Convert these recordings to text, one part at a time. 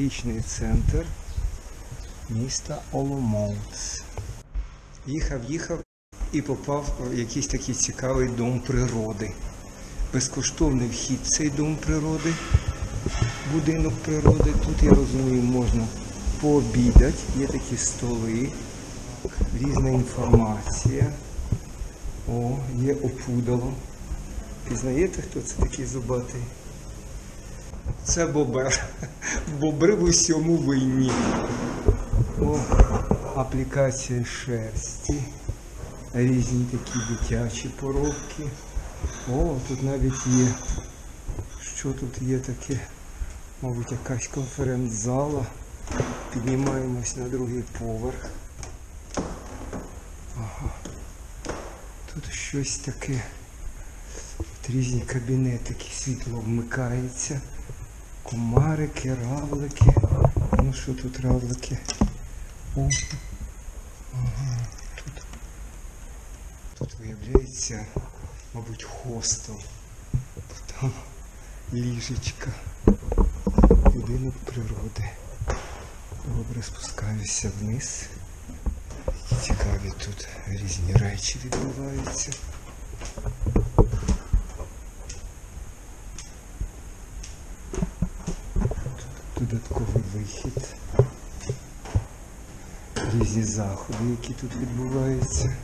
екологічний центр міста Оломouc. Їхав, їхав і попав в якийсь такий цікавий дом природи. Безкоштовний вхід в цей дом природи, будинок природи. Тут, я розумію, можна пообідати. Є такі столи, різна інформація. О, є опудало. Пізнаєте, хто це такий зубатий? Це бобер. Бобри в усьому винні. О, аплікація шерсті. Різні такі дитячі поробки. О, тут навіть є. Що тут є таке? Мабуть, якась конференц-зала. Піднімаємось на другий поверх. Ага. Тут щось таке. Тут різні кабінетики, світло вмикається. Комарики, равлики. Ну що тут равлики? О. Ага. Тут, тут виявляється, мабуть, хостел. Там ліжечка. Будинок природи. Добре, спускаюся вниз. Цікаві тут різні речі відбуваються. Тут додатковий вихід. Різні заходи, які тут відбуваються.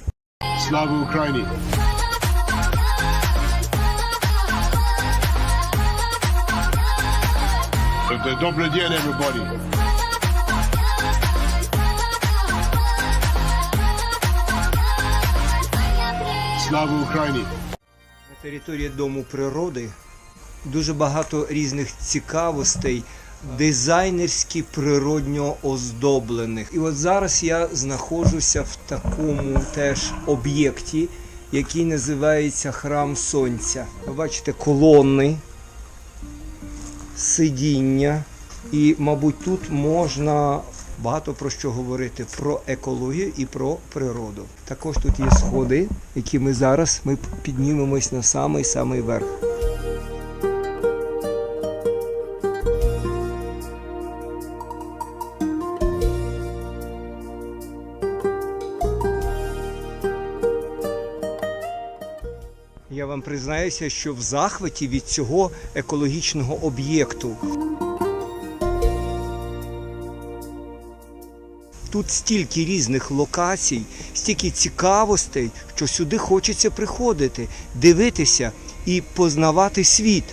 Слава Україні! Добрий день, everybody! Слава Україні! На території Дому природи дуже багато різних цікавостей, дизайнерськи природньо оздоблених. І от зараз я знаходжуся в такому теж об'єкті, який називається Храм Сонця. Бачите колони, сидіння, і, мабуть, тут можна багато про що говорити про екологію і про природу. Також тут є сходи, які ми зараз ми піднімемось на самий самий верх. Признаюся, що в захваті від цього екологічного об'єкту. Тут стільки різних локацій, стільки цікавостей, що сюди хочеться приходити, дивитися і познавати світ.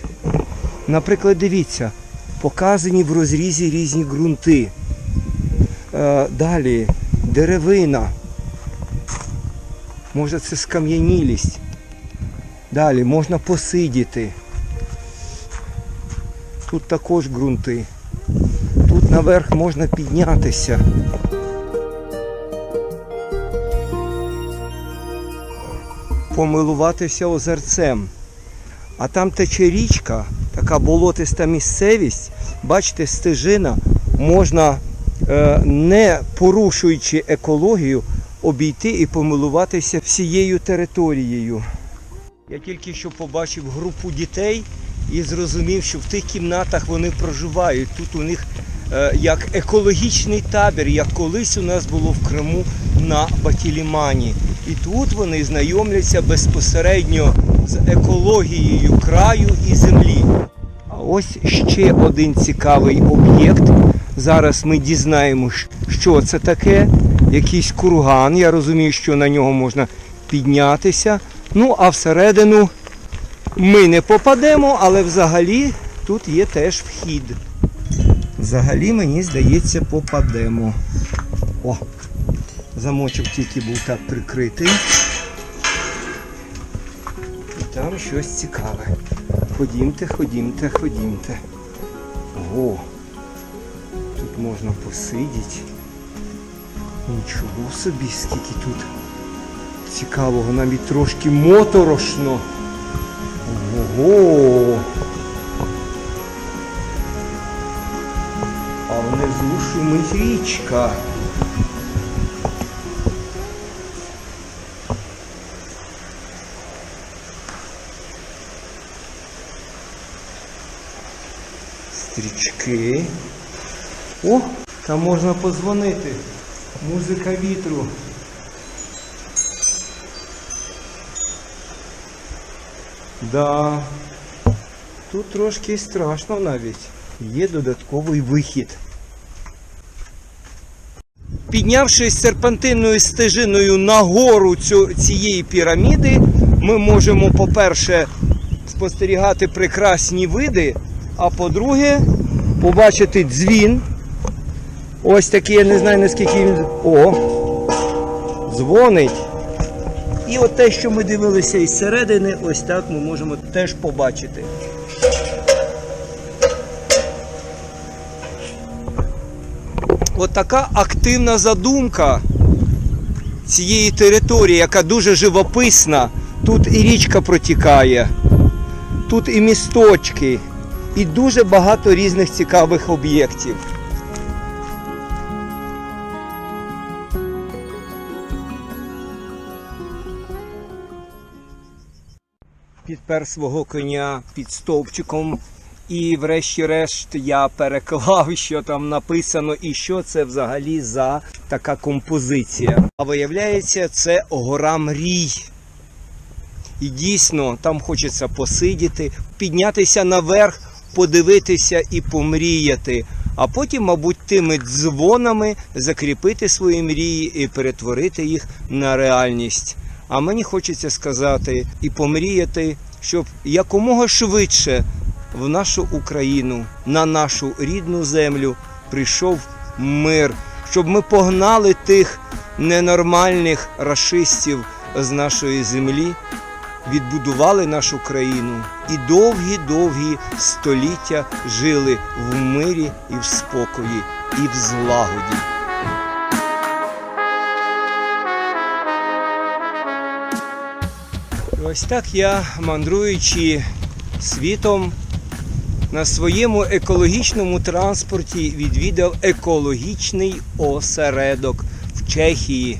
Наприклад, дивіться, показані в розрізі різні ґрунти. Е, далі деревина. Може, це скам'янілість. Далі можна посидіти. Тут також ґрунти. Тут наверх можна піднятися. Помилуватися озерцем. А там тече річка, така болотиста місцевість. Бачите, стежина можна, е, не порушуючи екологію, обійти і помилуватися всією територією. Я тільки що побачив групу дітей і зрозумів, що в тих кімнатах вони проживають. Тут у них е, як екологічний табір, як колись у нас було в Криму на Батілімані. І тут вони знайомляться безпосередньо з екологією краю і землі. А ось ще один цікавий об'єкт. Зараз ми дізнаємось, що це таке. Якийсь курган. Я розумію, що на нього можна піднятися. Ну, а всередину ми не попадемо, але взагалі тут є теж вхід. Взагалі, мені здається, попадемо. О, замочок тільки був так прикритий. І там щось цікаве. Ходімте, ходімте, ходімте. Ого, тут можна посидіти. Нічого собі, скільки тут цікавого, навіть трошки моторошно. Ого. А внизу шумить річка. Стрічки. О, там можна подзвонити. Музика вітру. Да. Тут трошки страшно навіть. Є додатковий вихід. Піднявшись серпантинною стежиною нагору цієї піраміди, ми можемо, по-перше, спостерігати прекрасні види, а по-друге, побачити дзвін. Ось такий, я не знаю наскільки він. О! Дзвонить. І от те, що ми дивилися із середини, ось так ми можемо теж побачити. От така активна задумка цієї території, яка дуже живописна. Тут і річка протікає, тут і місточки, і дуже багато різних цікавих об'єктів. Підпер свого коня під стовпчиком, і врешті-решт я переклав, що там написано, і що це взагалі за така композиція. А виявляється, це гора мрій. І дійсно там хочеться посидіти, піднятися наверх, подивитися і помріяти. А потім, мабуть, тими дзвонами закріпити свої мрії і перетворити їх на реальність. А мені хочеться сказати і помріяти, щоб якомога швидше в нашу Україну, на нашу рідну землю прийшов мир, щоб ми погнали тих ненормальних рашистів з нашої землі, відбудували нашу країну і довгі-довгі століття жили в мирі і в спокої, і в злагоді. Ось так я, мандруючи світом, на своєму екологічному транспорті відвідав екологічний осередок в Чехії.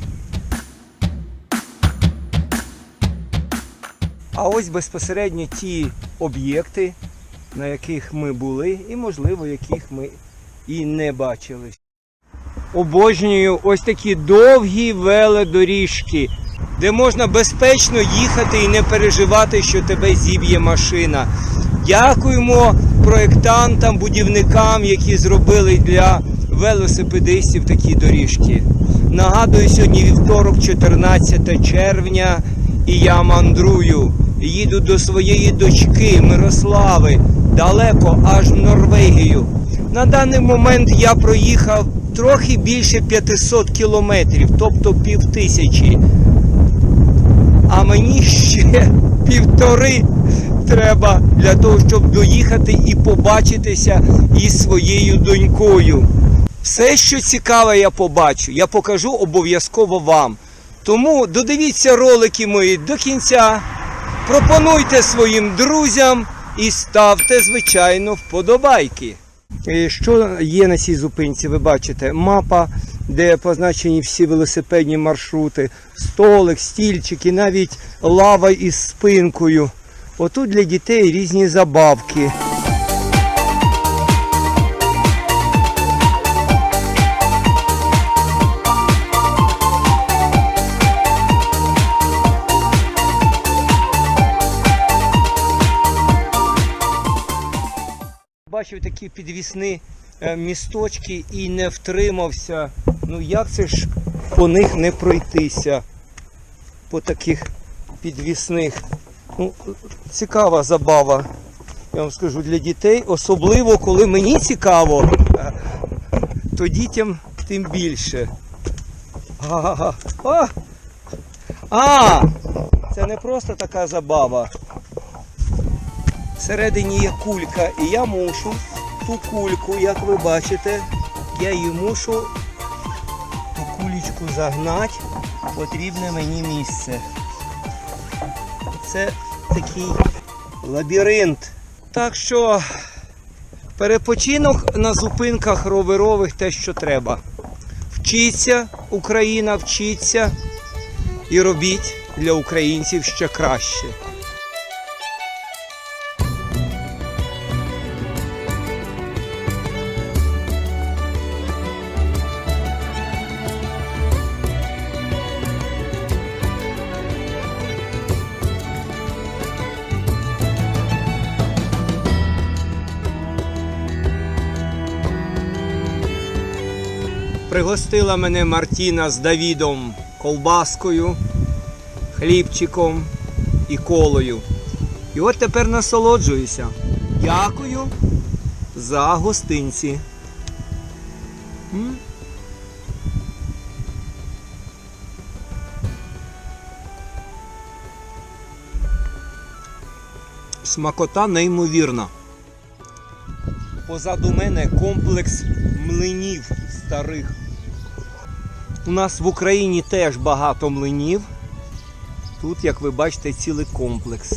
А ось безпосередньо ті об'єкти, на яких ми були, і, можливо, яких ми і не бачили. Обожнюю ось такі довгі велодоріжки, де можна безпечно їхати і не переживати, що тебе зіб'є машина. Дякуємо проєктантам, будівникам, які зробили для велосипедистів такі доріжки. Нагадую, сьогодні вівторок, 14 червня, і я мандрую. Їду до своєї дочки Мирослави, далеко аж в Норвегію. На даний момент я проїхав трохи більше 500 кілометрів, тобто пів тисячі. А мені ще півтори треба для того, щоб доїхати і побачитися із своєю донькою. Все, що цікаве, я побачу, я покажу обов'язково вам. Тому додивіться ролики мої до кінця, пропонуйте своїм друзям і ставте, звичайно, вподобайки. Е, Що є на цій зупинці? Ви бачите, мапа, де позначені всі велосипедні маршрути, столик, стільчики, навіть лава із спинкою. Отут для дітей різні забавки. Бачив такі підвісні е, місточки і не втримався. Ну як це ж по них не пройтися? По таких підвісних. Ну, цікава забава, я вам скажу, для дітей. Особливо, коли мені цікаво, е, то дітям тим більше. Ага. А! а! Це не просто така забава. Всередині є кулька, і я мушу ту кульку, як ви бачите, я її мушу ту кулечку загнати в потрібне мені місце. Це такий лабіринт. Так що перепочинок на зупинках роверових те, що треба. Вчіться, Україна, вчіться і робіть для українців ще краще. Пригостила мене Мартіна з Давідом колбаскою, хлібчиком і колою. І от тепер насолоджуюся. Дякую за гостинці. Смакота неймовірна. Позаду мене комплекс млинів старих. У нас в Україні теж багато млинів. Тут, як ви бачите, цілий комплекс.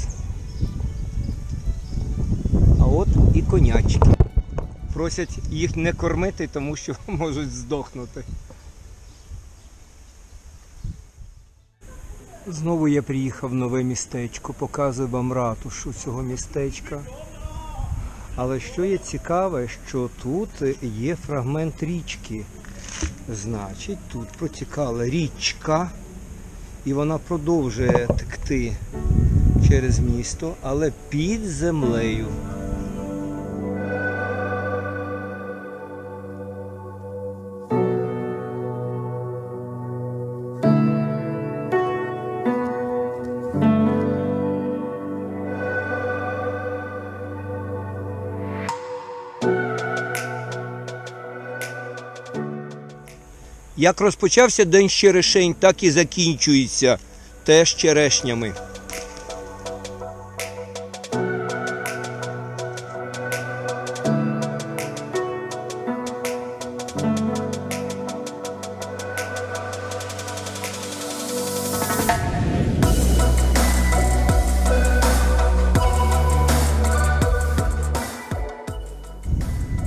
А от і конячки. Просять їх не кормити, тому що можуть здохнути. Знову я приїхав в нове містечко, показую вам ратушу цього містечка. Але що є цікаве, що тут є фрагмент річки. Значить, тут протікала річка, і вона продовжує текти через місто, але під землею. Як розпочався день з черешень, так і закінчується теж черешнями.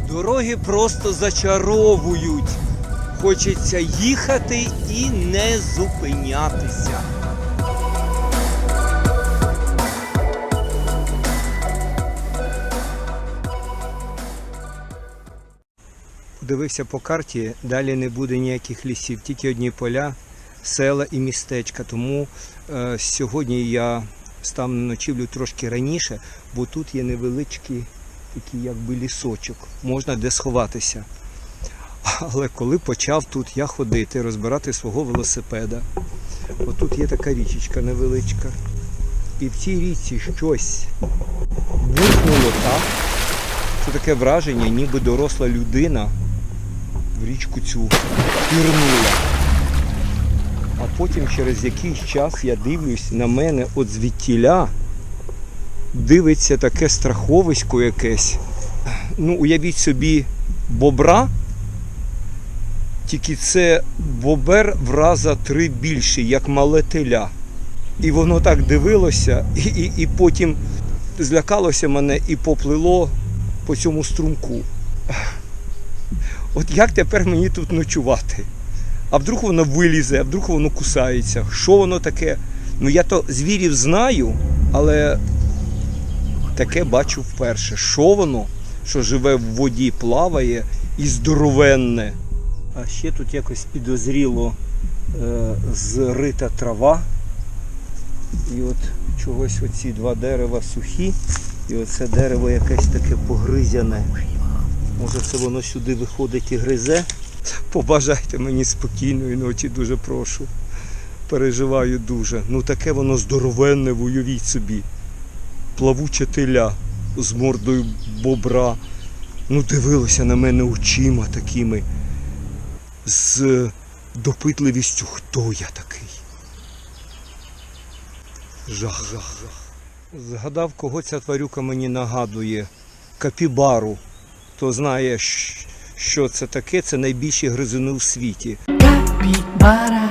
Дороги просто зачаровують. Хочеться їхати і не зупинятися. Подивився по карті, далі не буде ніяких лісів, тільки одні поля, села і містечка. Тому е, сьогодні я став на ночівлю трошки раніше, бо тут є невеличкий такий якби лісочок, можна де сховатися. Але коли почав тут я ходити, розбирати свого велосипеда, отут є така річечка невеличка. І в цій річці щось бухнуло так. Це таке враження, ніби доросла людина в річку цю пірнула. А потім через якийсь час я дивлюсь на мене от звідтіля дивиться таке страховисько якесь. Ну, уявіть собі бобра, тільки це бобер в раза три більший, як мале теля. І воно так дивилося, і, і, і потім злякалося мене і поплило по цьому струмку. От як тепер мені тут ночувати? А вдруг воно вилізе, а вдруг воно кусається. Що воно таке? Ну я то звірів знаю, але таке бачу вперше. Що воно, що живе в воді, плаває і здоровенне. А ще тут якось підозріло е, зрита трава. І от чогось оці два дерева сухі, і оце дерево якесь таке погризяне. Може це воно сюди виходить і гризе. Побажайте мені спокійної ночі, дуже прошу. Переживаю дуже. Ну таке воно здоровенне, уявіть собі. Плавуче теля з мордою бобра. Ну дивилося на мене очима такими. З допитливістю, хто я такий. Жах, жах, жах. Згадав, кого ця тварюка мені нагадує. Капібару. Хто знає, що це таке, це найбільші гризуни у світі. Capibara,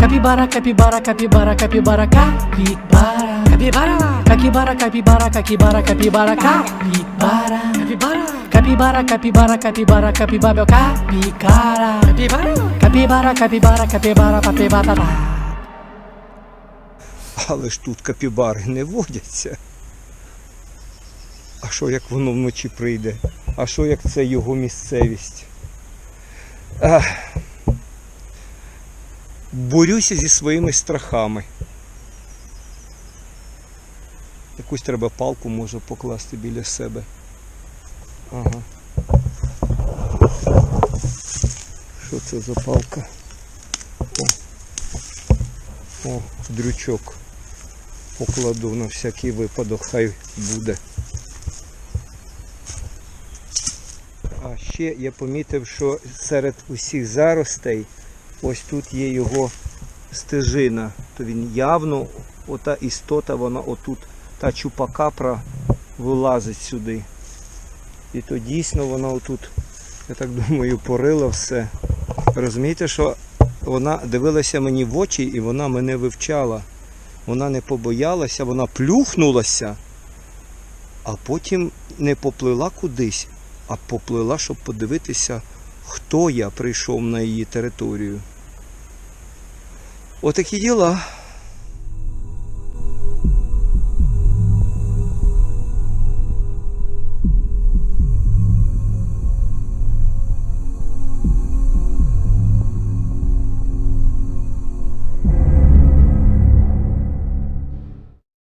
capibara, capibara, capibara, capibara, capibara, capibara, capibara, capibara, capibara, capibara, capibara, capibara, capibara, capibara, capibara, capibara, capibara, capibara, capibara, capibara, Але ж тут капібари не водяться. А що як воно вночі прийде? А що як це його місцевість? Ах. Борюся зі своїми страхами. Якусь треба палку може покласти біля себе. Ага. Що це за палка? О, О дрючок. Покладу на всякий випадок, хай буде. А ще я помітив, що серед усіх заростей ось тут є його стежина. То він явно, ота істота, вона отут, та чупакапра вилазить сюди. І то дійсно вона отут, я так думаю, порила все. Розумієте, що вона дивилася мені в очі і вона мене вивчала. Вона не побоялася, вона плюхнулася, а потім не поплила кудись, а поплила, щоб подивитися, хто я прийшов на її територію. Отакі діла.